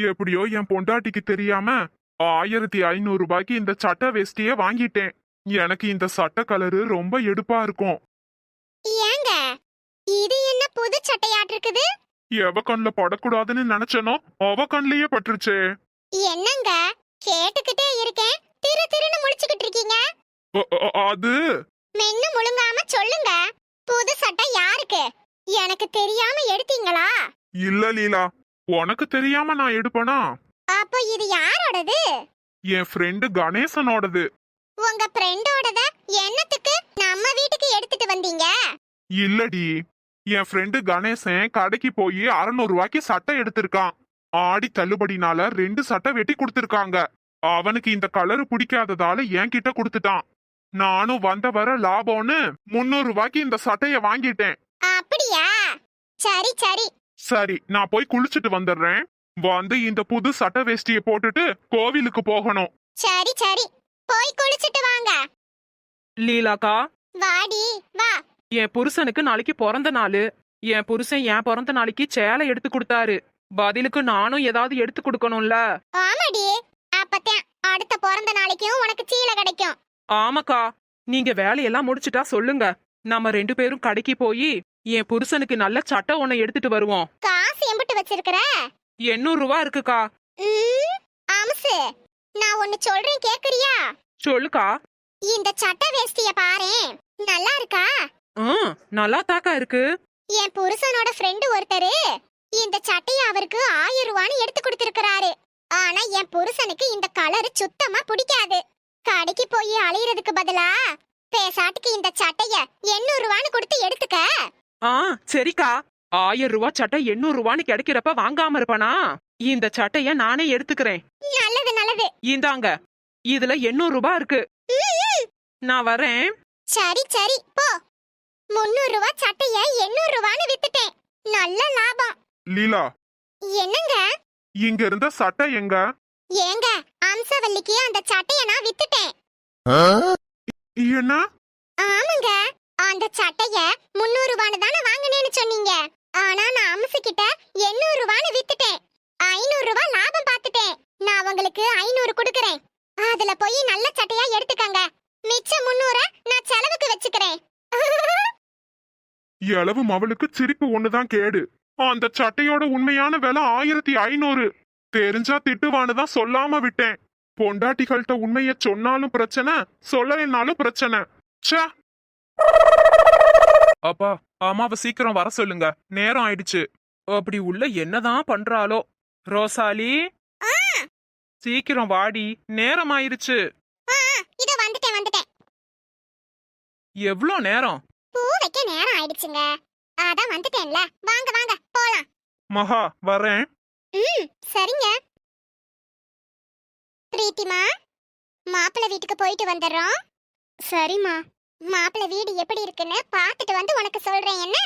எப்படியோ என் பொண்டாட்டிக்கு தெரியாம ஆயிரத்தி ஐநூறு ரூபாய்க்கு இந்த சட்டை வேஷ்டிய வாங்கிட்டேன். எனக்கு இந்த சட்டை கலரு ரொம்ப எடுப்பா இருக்கும். ஏங்க இது என்ன புது சட்டையாட்டு இருக்குது? எவ கண்ணுல படக்கூடாதுன்னு நினைச்சனோ அவ கண்லயே பட்டுருச்சே. என்னங்க கேட்டுக்கிட்டே இருக்கேன். திரு திருன்னு முழிச்சுக்கிட்டு இருக்கீங்க? அ- அ- அது? மென்னு முழுங்காம சொல்லுங்க. புது சட்டை யாருக்கு? எனக்கு தெரியாம எடுத்தீங்களா? இல்ல லீலா உனக்கு தெரியாம நான் எடுப்பனா? அப்போ இது யாரோடது? என் ஃப்ரெண்டு கணேசனோடது. உங்க ஃப்ரெண்டோடத என்னத்துக்கு? நம்ம வீட்டுக்கு எடுத்துட்டு வந்தீங்க? இல்லடி. என் ஃப்ரெண்டு கணேசன் கடைக்கு போய் 600 ரூபாய்க்கு சட்டை எடுத்திருக்கான். ஆடி தள்ளுபடினால ரெண்டு சட்டை வெட்டி கொடுத்திருக்காங்க. அவனுக்கு இந்த கலர் பிடிக்காததால என்கிட்ட கொடுத்துட்டான். நானும் வந்த வர லாபம்னு 300 ரூபாய்க்கு இந்த சட்டைய வாங்கிட்டேன். அப்படியா? சரி சரி. சரி நான் போய் குளிச்சுட்டு வந்துடுறேன். வந்து இந்த புது சட்டை வேஷ்டியை போட்டுட்டு கோவிலுக்கு போகணும். சரி சரி. போய் குளிச்சிட்டு வாங்க. லீலாக்கா. வாடி வா. என் புருஷனுக்கு நாளைக்கு பிறந்த நாள். என் புருஷன் என் பிறந்த நாளைக்கு சேலை எடுத்து கொடுத்தாரு. பதிலுக்கு நானும் ஏதாவது எடுத்து கொடுக்கணும்ல. ஆமாடி. அப்பத்தான் அடுத்த பிறந்த நாளைக்கும் உனக்கு சீலை கிடைக்கும். ஆமாக்கா. நீங்க வேலையெல்லாம் முடிச்சிட்டா சொல்லுங்க. நம்ம ரெண்டு பேரும் கடைக்கு போய் என் புருஷனுக்கு நல்ல சட்டை ஒண்ணு எடுத்துட்டு வருவோம். காசு எம்பிட்டு வச்சிருக்கிற? எண்ணூறு ரூபா இருக்குக்கா. அம்சு நான் ஒன்னு சொல்றேன் கேக்குறியா? சொல்லுக்கா. இந்த சட்டை வேஷ்டிய பாரேன் நல்லா இருக்கா? ம் நல்லா தாக்கா இருக்கு. என் புருஷனோட ஃப்ரெண்டு ஒருத்தரு இந்த சட்டைய அவருக்கு ஆயிரம் ரூபான்னு எடுத்து கொடுத்திருக்கிறாரு. ஆனா என் புருஷனுக்கு இந்த கலர் சுத்தமா பிடிக்காது. கடைக்கு போய் அலையறதுக்கு பதிலா பேசாட்டுக்கு இந்த சட்டைய எண்ணூறு ரூபான்னு கொடுத்து எடுத்துக்க. ஆ சரிக்கா. ஆயிரம் ரூபா சட்டை எண்ணூறு ரூபான்னு கிடைக்கிறப்ப வாங்காம இருப்பானா? இந்த சட்டைய நானே எடுத்துக்கிறேன். நல்லது நல்லது. இந்தாங்க. இதுல எண்ணூறு ரூபாய் இருக்கு. நான் வரேன். சரி சரி போ. முன்னூறு ரூபாய் சட்டைய எண்ணூறு ரூபான்னு வித்துட்டேன். நல்ல லாபம். லீலா. என்னங்க? இங்க இருந்த சட்டை எங்க? ஏங்க அம்சவல்லிக்கு அந்த சட்டைய நான் வித்துட்டேன். என்ன? அந்த சட்டைய முன்னூறு ரூபான்னு தானே வாங்கினேன்னு சொன்னீங்க. ஆனா நான் அம்சு கிட்ட எண்ணூறு ரூபான்னு வித்துட்டேன். ஐநூறு ரூபாய் லாபம் பார்த்துட்டேன். நான் உங்களுக்கு ஐநூறு கொடுக்கறேன். அதுல போய் நல்ல சட்டையா எடுத்துக்கங்க. மிச்ச முன்னூற நான் செலவுக்கு வச்சுக்கிறேன். எளவு மவளுக்கு சிரிப்பு ஒண்ணுதான் கேடு. அந்த சட்டையோட உண்மையான விலை ஆயிரத்தி ஐநூறு. தெரிஞ்சா திட்டுவான்னு தான் சொல்லாம விட்டேன். பொண்டாட்டிகள்கிட்ட உண்மைய சொன்னாலும் பிரச்சனை சொல்லலைன்னாலும் பிரச்சனை. ச்சே. அப்பா அம்மாவை சீக்கிரம் வர சொல்லுங்க. நேரம் ஆயிடுச்சு. அப்படி உள்ள என்னதான் பண்றாளோ? ரோசாலி? சீக்கிரம் வாடி. நேரம் ஆயிருச்சு இத வந்துட்டேன் வந்துட்டேன். எவ்ளோ நேரம்? பூ வைக்க நேரம் ஆயிடுச்சுங்க. அதான் வந்துட்டேன்ல. வாங்க வாங்க போலாம். மகா வரேன். ம் சரிங்க. பிரீத்திமா மாப்பிள்ளை வீட்டுக்கு போயிட்டு வந்துடுறோம். சரிம்மா. மாப்பிள்ளை வீடு எப்படி இருக்குன்னு பார்த்துட்டு வந்து உனக்கு சொல்றேன் என்ன?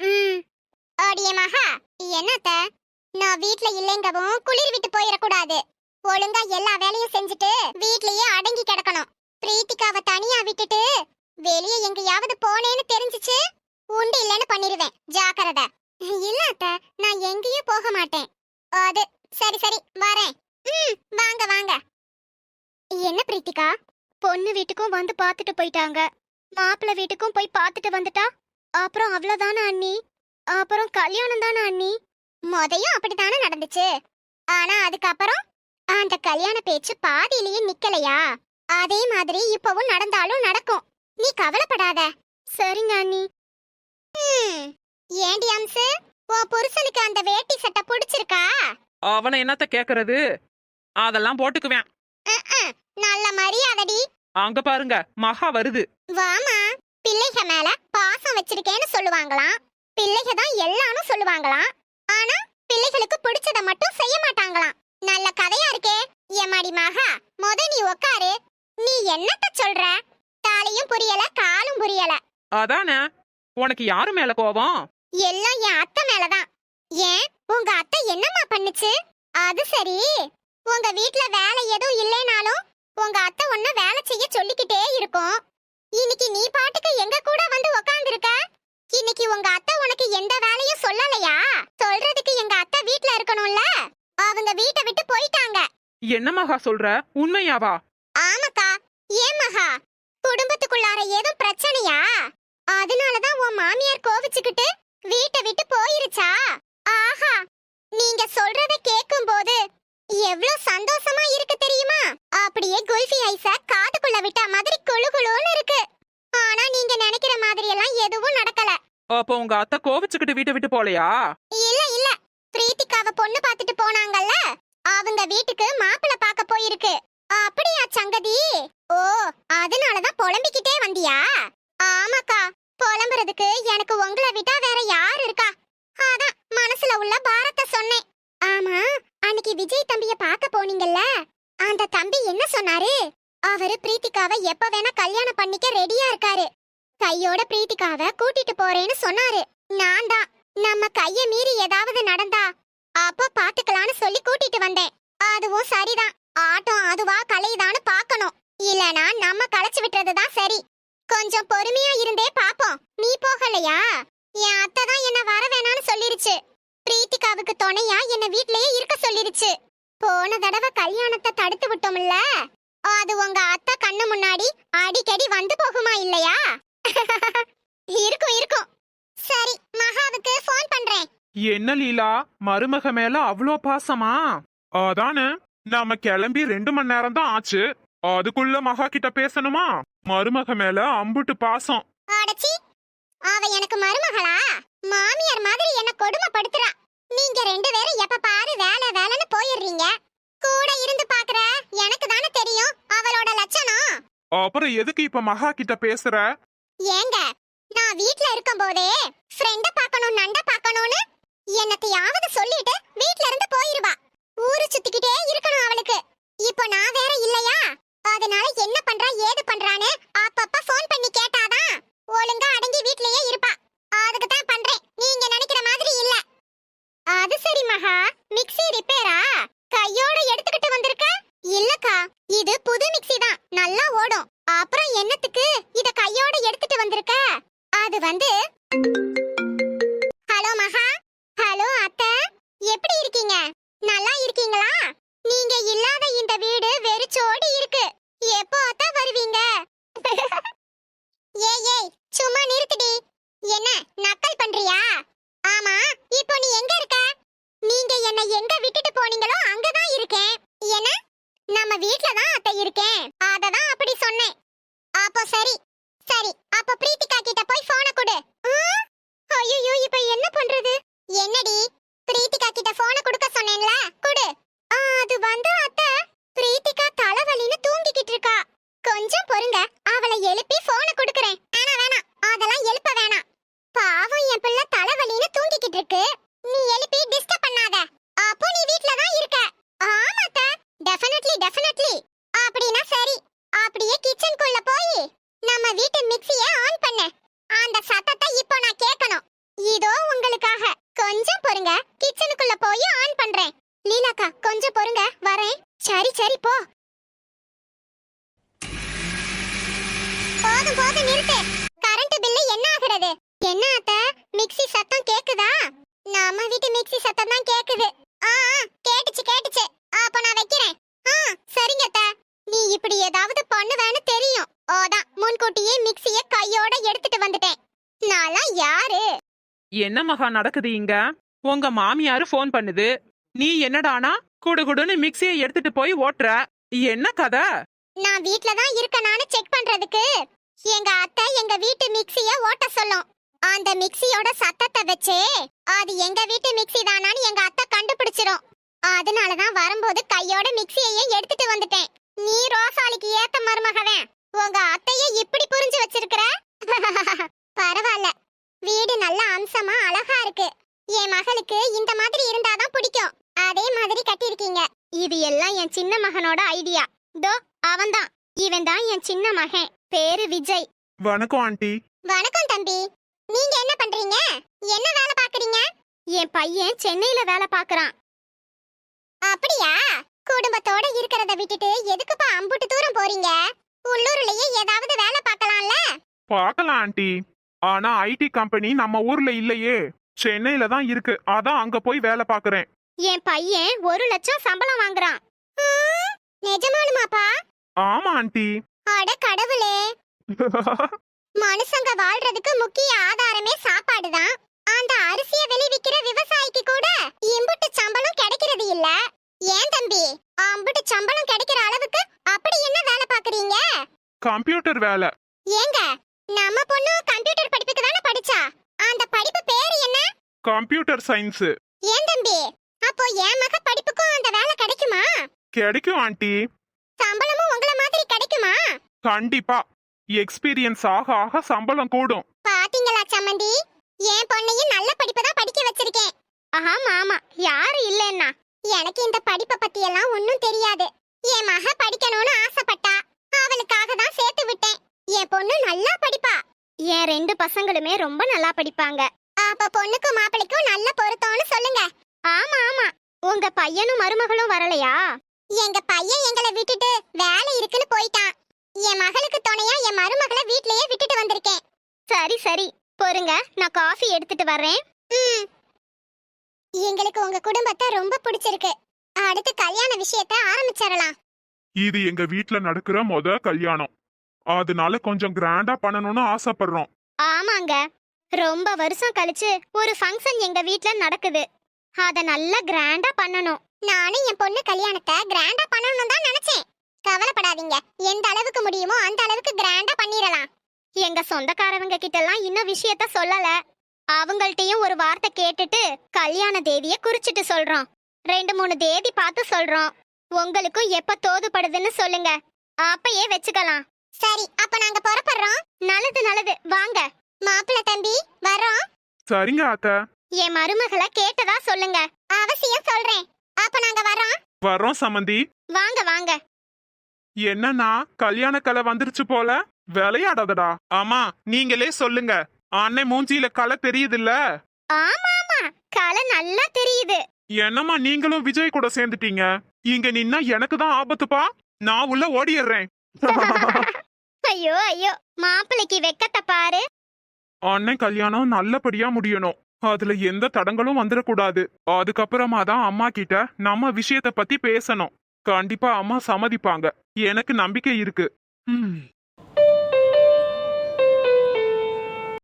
ம். ஓடியே மகா என்னத்த? நான் வீட்ல இல்லைங்கவும் குளிர் விட்டு போயிடக்கூடாது ஒழுங்கா எல்லா வேலையும் செஞ்சுட்டு வீட்லயே அடங்கி கிடக்கணும். பிரீத்திகாவை தனியா விட்டுட்டு வெளியே எங்கேயாவது போனேன்னு தெரிஞ்சுச்சு உண்டு இல்லைன்னு பண்ணிருவேன். ஜாக்கிரதை. இல்ல அத்த நான் எங்கேயும் போக மாட்டேன். அது சரி சரி வரேன். ம் வாங்க வாங்க. என்ன பிரீத்திகா? பொண்ணு வீட்டுக்கும் வந்து பார்த்துட்டு போயிட்டாங்க. மாப்பிள்ளை வீட்டுக்கும் போய் பார்த்துட்டு வந்துட்டா. அப்புறம் அவ்வளோதானே அண்ணி? அப்புறம் கல்யாணம் தானே அண்ணி? முதையும் அப்படித்தானே நடந்துச்சு. ஆனா அதுக்கப்புறம் அந்த கல்யாண பேச்சு பாதியிலேயே நிக்கலையா? அதே மாதிரி இப்பவும் நடந்தாலும் நடக்கும். நீ கவலைப்படாத. சரிங்க அண்ணி. ம். ஏண்டி அம்சு? உன் புருஷனுக்கு அந்த வேட்டி சட்டை பிடிச்சிருக்கா? அவனை என்னத்த கேக்குறது? அதெல்லாம் போட்டுக்குவேன். நல்ல மரியாதைடி. அங்க பாருங்க மகா வருது. வாமா பிள்ளைக மேல பாசம் வச்சிருக்கேன்னு சொல்லுவாங்களாம். பிள்ளைக தான் எல்லாரும் சொல்லுவாங்களாம். ஆனா பிள்ளைகளுக்கு பிடிச்சத மட்டும் செய்ய மாட்டாங்களாம். நல்ல கதையா இருக்கே. எம்மாடி மகா முத நீ உக்காரு. நீ என்னத்த சொல்ற? தாலியும் புரியல காலும் புரியல. அதானே? உனக்கு யாரு மேல கோபம்? எல்லாம் என் அத்தை மேலதான். ஏன்? உங்க அத்தை என்னம்மா பண்ணுச்சு? அது சரி. உங்க வீட்ல வேலை எதுவும் இல்லைனாலும் உங்க அத்தை ஒன்ன வேலை செய்ய சொல்லிக்கிட்டே இருக்கும். இன்னைக்கு நீ பாட்டுக்கு எங்க கூட வந்து உக்காந்துருக்க? இன்னைக்கு உங்க அத்தை உனக்கு எந்த வேலையும் சொல்லலையா? சொல்றதுக்கு எங்க அத்தை வீட்ல இருக்கணும்ல? அவ அவங்க வீட்டை விட்டு போயிட்டாங்க. என்ன மகா சொல்ற? உண்மையாவா? ஆமாக்கா. ஏன் மகா? குடும்பத்துக்குள்ளார ஏதும் பிரச்சனையா? அதனாலதான் உன் மாமியார் கோவிச்சுக்கிட்டு வீட்டை விட்டு போயிருச்சா? ஆஹா. நீங்க சொல்றத கேக்கும்போது எவ்ளோ சந்தோஷமா இருக்கு தெரியுமா? அப்படியே குல்ஃபி ஐஸ காதுக்குள்ள விட்ட மாதிரி குளு குளுன்னு இருக்கு. ஆனா நீங்க நினைக்கிற மாதிரி எல்லாம் எதுவும் நடக்கல. அப்போ உங்க அத்தை கோவிச்சுக்கிட்டு வீட்டை விட்டு போலையா? இல்ல இல்ல. பிரீத்திகாவ பொண்ணு பார்த்துட்டு போனாங்கல்ல? அவங்க வீட்டுக்கு மாப்பிள்ளை பார்க்க போயிருக்கு. அப்படியா சங்கதி? ஓ அதனாலதான் புலம்பிக்கிட்டே வந்தியா? ஆமாக்கா புலம்புறதுக்கு எனக்கு உங்களை விட்டா வேற யார் இருக்கா? அதான் மனசுல உள்ள பாரத்தை சொன்னேன். விஜய் தம்பிய பார்க்க போனீங்கல்ல? அந்த தம்பி என்ன சொன்னாரு? அவரு பிரீத்திகாவை எப்ப வேணா கல்யாணம் பண்ணிக்க ரெடியா இருக்காரு. கையோட பிரீத்திகாவை கூட்டிட்டு போறேன்னு சொன்னாரு. நான் தான். நம்ம கைய மீறி ஏதாவது நடந்தா அப்ப பாத்துக்கலாம்னு சொல்லி கூட்டிட்டு வந்தேன். அதுவும் சரிதான். ஆட்டம் அதுவா கலையுதான்னு பார்க்கணும். இல்லனா நம்ம களைச்சு விட்டுறதுதான் சரி. கொஞ்சம் பொறுமையா இருந்தே பாப்போம் நீ போகலையா? என் அத்தை தான் என்ன வர வேணாம்னு சொல்லிருச்சு. பிரீத்திகாவுக்கு துணையா என்ன வீட்லயே இருக்க சொல்லிருச்சு. போன தடவை கல்யாணத்தை தடுத்து விட்டோம்ல. அது உங்க அத்தை கண்ணு முன்னாடி அடிக்கடி வந்து போகுமா இல்லையா? இருக்கும் இருக்கும். சரி மகாவுக்கு ஃபோன் பண்றேன். என்ன லீலா மருமக மேல அவ்வளோ பாசமா? அதானே நாம கிளம்பி ரெண்டு மணி நேரம் தான் ஆச்சு. அதுக்குள்ள மகா கிட்ட பேசணுமா? மருமக மேல அம்புட்டு பாசம். அடச்சி அவ எனக்கு மருமகளா? மாமியார் மாதிரி என்ன கொடுமைப்படுத்துறா நீங்க ரெண்டு பேரும் எப்ப பாரு வேலை வேலைன்னு போயிடுறீங்க கூட இருந்து பாக்குற எனக்கு தானே தெரியும் அவளோட லட்சணம் அப்புறம் எதுக்கு இப்ப மகா கிட்ட பேசுற? ஏங்க நான் வீட்ல இருக்கும்போதே ஃப்ரெண்ட பார்க்கணும் நண்ட பார்க்கணும்னு என்னத்தையாவது சொல்லிட்டு வீட்ல இருந்து போயிருவா. ஊரு சுத்திக்கிட்டே இருக்கணும் அவளுக்கு. இப்போ நான் வேற இல்லையா? அதனால என்ன பண்றா ஏது பண்றான்னு வீடு வெறிச்சோடி இருக்கு எப்போ அத்தை வருவீங்க ஏய் ஏய் சும்மா நிறுத்துடி என்ன நக்கல் பண்றியா ஆமா இப்போ நீ எங்க இருக்க நீங்க என்ன எங்க விட்டுட்டு போனீங்களோ அங்கதான் இருக்கேன் என்ன நம்ம வீட்ல தான் அத்தை இருக்கேன் அததான் அப்படி சொன்னேன் அப்போ சரி சரி அப்ப பிரீத்திகா கிட்ட போய் போன கொடு ஐயோ இப்ப என்ன பண்றது என்னடி பிரீத்திகா கிட்ட போன கொடுக்க சொன்னேன்ல கொடு ஆ, அது வந்து அத்தை பிரீத்திகா தலைவலின்னு தூங்கிக்கிட்டு இருக்கா கொஞ்சம் பொறுங்க அவளை எழுப்பி போன கொடுக்கறேன் வேணாம் வேணாம் அதெல்லாம் எழுப்ப வேணாம் பாவம் என் பிள்ளை தலைவலின்னு தூங்கிக்கிட்டு இருக்கு நீ எழுப்பி டிஸ்டர்ப் பண்ணாத அப்போ நீ வீட்ல தான் இருக்க ஆமா அத்தை டெஃபினெட்லி அப்படினா அப்படின்னா சரி. அப்படியே கிச்சனுக்குள்ள போய் நம்ம வீட்டு மிக்ஸிய ஆன் பண்ணு. அந்த சத்தத்தை இப்போ நான் கேட்கணும். இதோ உங்களுக்காக. கொஞ்சம் பொறுங்க. கிச்சனுக்குள்ள போய் ஆன் பண்றேன். லீலாக்கா கொஞ்சம் பொறுங்க. வரேன். சரி சரி போ. போதும் போதும் நிறுத்து. கரண்ட் பில்லு என்ன ஆகுறது? என்ன அத்த? மிக்ஸி சத்தம் கேக்குதா? நம்ம வீட்டு மிக்ஸி சத்தம் தான் கேக்குது ஆ ஆ, கேட்டுச்சு கேட்டுச்சு அப்ப நான் வைக்கிறேன் ஆ சரிங்க அத்த நீ இப்படி ஏதாவது பண்ணுவேன்னு தெரியும் ஓதான் முன்கூட்டியே மிக்ஸிய கையோட எடுத்துட்டு வந்துட்டேன் நான்லாம் யாரு என்ன மகா நடக்குது இங்க? உங்க மாமியாரு ஃபோன் பண்ணுது. நீ என்னடானா? குடுகுடுன்னு மிக்ஸியை எடுத்துட்டு போய் ஓட்டுற. என்ன கதை? நான் வீட்ல தான் இருக்கனானு செக் பண்றதுக்கு. எங்க அத்தை எங்க வீட்டு மிக்ஸிய ஓட்ட சொல்லும். அந்த மிக்ஸியோட சத்தத்தை வச்சு அது எங்க வீட்டு மிக்ஸி தானான்னு எங்க அத்தை கண்டுபிடிச்சிரும். அதனால தான் வரும்போது கையோட மிக்ஸியையே எடுத்துட்டு வந்துட்டேன். நீ ரோசாலிக்கு ஏத்த மருமகவன் உங்க அத்தைய இப்படி புரிஞ்சு வச்சிருக்கிற? பரவாயில்ல. வீடு நல்ல அம்சமா அழகா இருக்கு. என் மகளுக்கு இந்த மாதிரி இருந்தாதான் பிடிக்கும். அதே மாதிரி கட்டியிருக்கீங்க. இது எல்லாம் என் சின்ன மகனோட ஐடியா. தோ அவன்தான் இவன் தான் என் சின்ன மகன். பேரு விஜய். வணக்கம் ஆண்டி. வணக்கம் தம்பி. நீங்க என்ன பண்றீங்க? என்ன வேலை பாக்குறீங்க என் பையன் சென்னையில வேலை பாக்குறான் அப்படியா? குடும்பத்தோட இருக்கிறத விட்டுட்டு எதுக்குப்பா அம்புட்டு தூரம் போறீங்க? உள்ளூர்லயே ஏதாவது வேலை பார்க்கலாம்ல? பார்க்கலாம் ஆண்டி. ஆனா ஐடி கம்பெனி நம்ம ஊர்ல இல்லையே. சென்னையில தான் இருக்கு. அதான் அங்க போய் வேலை பாக்குறேன். என் பையன் ஒரு லட்சம் சம்பளம் வாங்குறான். நிஜமாலுமாப்பா? ஆமா ஆண்டி. அட கடவுளே. மனுஷங்க வாழ்றதுக்கு முக்கிய ஆதாரமே சாப்பாடுதான். அந்த அரிசிய விளைவிக்கிற விவசாயிக்கு கூட இம்புட்டு சம்பளம் கிடைக்கிறது இல்ல. ஏன் தம்பி? அம்புட்டு சம்பளம் கிடைக்கிற அளவுக்கு அப்படி என்ன வேலை பாக்குறீங்க? கம்ப்யூட்டர் வேலை. ஏங்க நம்ம பொண்ணு கம்ப்யூட்டர் படிப்புக்கு தானே படிச்சா? அந்த படிப்பு பேரு என்ன? கம்ப்யூட்டர் சயின்ஸ் ஏன் தம்பி? அப்போ என் மக படிப்புக்கும் அந்த வேலை கிடைக்குமா? கிடைக்கும் ஆண்டி. சம்பளமும் உங்கள மாதிரி கிடைக்குமா? கண்டிப்பா. எக்ஸ்பீரியன்ஸ் ஆக ஆக சம்பளம் கூடும். பாத்தீங்களா சம்மந்தி? என் பொண்ணையும் நல்ல படிப்பு தான் படிக்க வச்சிருக்கேன். ஆமா ஆமா. யாரு இல்லைன்னா. எனக்கு இந்த படிப்பை பத்தி எல்லாம் ஒண்ணும் தெரியாது. என் மக படிக்கணும்னு ஆசைப்பட்டா. அவளுக்காக தான் சேர்த்து விட்டேன். என் பொண்ணு நல்லா படிப்பா. என் ரெண்டு பசங்களுமே ரொம்ப நல்லா படிப்பாங்க. அப்ப பொண்ணுக்கும் மாப்பிளைக்கும் நல்ல பொருத்தம்னு சொல்லுங்க. ஆமா ஆமா. உங்க பையனும் மருமகளும் வரலையா? எங்க பையன் எங்களை விட்டுட்டு வேலை இருக்குன்னு போயிட்டான். என் மகளுக்கு துணையா என் மருமகளை வீட்லயே விட்டுட்டு வந்திருக்கேன். சரி சரி. பொறுங்க. நான் காஃபி எடுத்துட்டு வர்றேன். எங்களுக்கு உங்க குடும்பத்தை ரொம்ப பிடிச்சிருக்கு. அடுத்து கல்யாண விஷயத்த ஆரம்பிச்சிடலாம். இது எங்க வீட்ல நடக்கிற முத கல்யாணம். அதனால கொஞ்சம் கிராண்டா பண்ணணும்னு ஆசைப்படுறோம். ஆமாங்க. ரொம்ப வருஷம் கழிச்சு ஒரு ஃபங்க்ஷன் எங்க வீட்ல நடக்குது. அத நல்லா கிராண்டா பண்ணணும். நானும் என் பொண்ணு கல்யாணத்தை கிராண்டா பண்ணணும் தான் நினைச்சேன். கவலைப்படாதீங்க. எந்த அளவுக்கு முடியுமோ அந்த அளவுக்கு கிராண்டா பண்ணிடலாம். எங்க சொந்தக்காரவங்க கிட்ட எல்லாம் இன்னும் விஷயத்த சொல்லல. அவங்கள்ட்டயும் ஒரு வார்த்தை கேட்டுட்டு கல்யாண தேதிய குறிச்சிட்டு சொல்றோம். ரெண்டு மூணு தேதி பார்த்து சொல்றோம். உங்களுக்கும் எப்ப தோதுப்படுதுன்னு சொல்லுங்க. அப்பயே வச்சுக்கலாம். சரி அப்ப நாங்க புறப்படுறோம். நல்லது நல்லது. வாங்க. மாப்பிள்ள தம்பி வரோம் சரிங்க அத்தை. என் மருமகளை கேட்டதா சொல்லுங்க. அவசியம் சொல்றேன். அப்ப நாங்க வரோம் வரோம் சம்மந்தி வாங்க வாங்க. என்னன்னா கல்யாண கலை வந்துருச்சு போல. விளையாடாதடா. ஆமா நீங்களே சொல்லுங்க. அன்னை மூஞ்சியில கலை தெரியுதுல்ல? ஆமா ஆமா. கலை நல்லா தெரியுது. என்னம்மா நீங்களும் விஜய் கூட சேர்ந்துட்டீங்க. இங்க நின்னா எனக்கு தான் ஆபத்துப்பா. நான் உள்ள ஓடிடுறேன். ஐயோ ஐயோ மாப்பிள்ளைக்கு வெக்கத்தை பாரு. அண்ணன் கல்யாணம் நல்லபடியா முடியணும். அதுல எந்த தடங்களும் வந்துடக்கூடாது அதுக்கப்புறமா தான் அம்மா கிட்ட நம்ம விஷயத்த பத்தி பேசணும். கண்டிப்பா அம்மா சம்மதிப்பாங்க. எனக்கு நம்பிக்கை இருக்கு.